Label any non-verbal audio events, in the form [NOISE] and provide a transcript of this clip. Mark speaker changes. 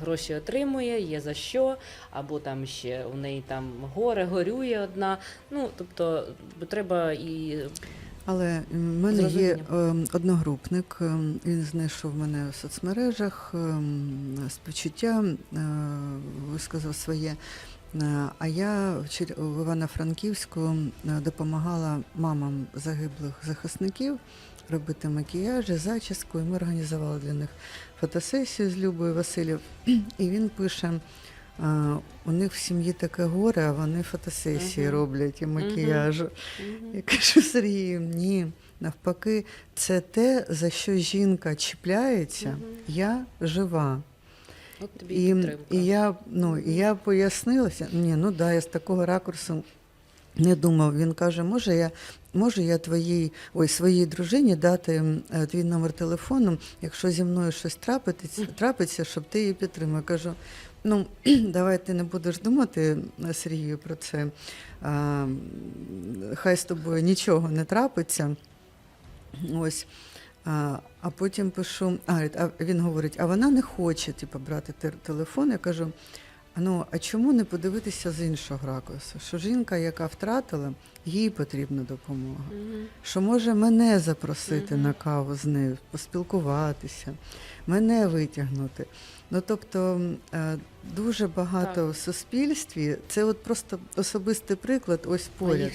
Speaker 1: гроші отримує, є за що, або там ще у неї там горе, горює одна. Ну, тобто треба і
Speaker 2: Але в мене є е, одногрупник, е, він знайшов мене в соцмережах, е, співчуття е, висказав своє. Е, А я в Івано-Франківську е, допомагала мамам загиблих захисників робити макіяжі, зачіску, і ми організували для них фотосесію з Любою Васильєв. І він пише: е, у них в сім'ї таке горе, а вони фотосесії
Speaker 1: Мгм.
Speaker 2: роблять і макіяжу.
Speaker 1: Мгм.
Speaker 2: Я кажу Сергію, ні, навпаки, це те, за що жінка чіпляється,
Speaker 1: Мгм.
Speaker 2: я жива.
Speaker 1: От тобі
Speaker 2: І,
Speaker 1: підтримка.
Speaker 2: і, я, ну, і я пояснилася, ні, ну да, я з такого ракурсу не думав. Він каже, може я, можу я твоїй, ой, своїй дружині дати е, твій номер телефону, якщо зі мною щось трапиться, трапиться, щоб ти її підтримав. Я кажу, ну [CLEARS THROAT] давай ти не будеш думати, е, Сергію, про це. А, хай з тобою нічого не трапиться. Ось. А, а потім пишу, а, а він говорить, а вона не хоче типу, брати тер- телефон. Я кажу: «А ну, а чому не подивитися з іншого ракурсу? Що жінка, яка втратила, їй потрібна допомога.
Speaker 1: Мгм.
Speaker 2: Що може мене запросити
Speaker 1: Мгм.
Speaker 2: на каву з нею, поспілкуватися, мене витягнути. Ну тобто е, дуже багато в суспільстві. Це от просто особистий приклад, ось поряд.